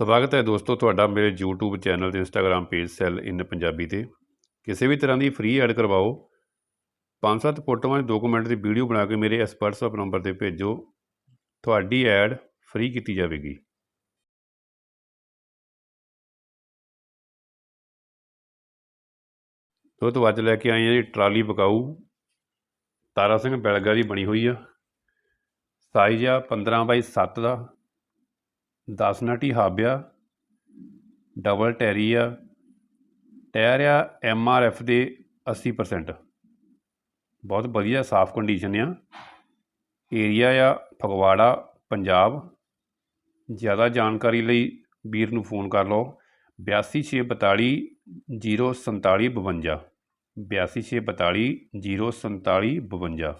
ਸਵਾਗਤ ਹੈ ਦੋਸਤੋ ਤੁਹਾਡਾ ਮੇਰੇ YouTube ਚੈਨਲ ਤੇ Instagram ਪੇਜ ਸੈਲ ਇਨ ਪੰਜਾਬੀ ਤੇ। ਕਿਸੇ ਵੀ ਤਰ੍ਹਾਂ ਦੀ ਫ੍ਰੀ ਐਡ ਕਰਵਾਓ, ਪੰਜ ਸੱਤ ਫੋਟੋਆਂ 2 ਮਿੰਟ ਦੀ ਵੀਡੀਓ ਬਣਾ ਕੇ ਮੇਰੇ ਇਸ WhatsApp ਨੰਬਰ ਤੇ ਭੇਜੋ, ਤੁਹਾਡੀ ਐਡ ਫ੍ਰੀ ਕੀਤੀ ਜਾਵੇਗੀ। ਦੋਸਤੋ ਅੱਜ ਲੈ ਕੇ ਆਏ ਹਾਂ ਜੀ ਟਰਾਲੀ ਬਕਾਊ ਤਾਰਾ ਸਿੰਘ ਬੈਲਗਾ ਦੀ ਬਣੀ ਹੋਈ ਆ। ਸਾਈਜ਼ ਆ 15 ਬਾਈ 7 ਦਾ। 10 ਨਟੀ ਹੱਬ ਡਬਲ ਟੈਰੀ ਆ ਟਾਇਰ ਆ ਐਮ ਆਰ ਐਫ ਦੇ 80% ਬਹੁਤ ਵਧੀਆ, ਸਾਫ਼ ਕੰਡੀਸ਼ਨ ਆ। ਏਰੀਆ ਆ ਫਗਵਾੜਾ, ਪੰਜਾਬ। ਜ਼ਿਆਦਾ ਜਾਣਕਾਰੀ ਲਈ ਵੀਰ ਨੂੰ ਫੋਨ ਕਰ ਲਓ। 8264 047 52 8264 047 52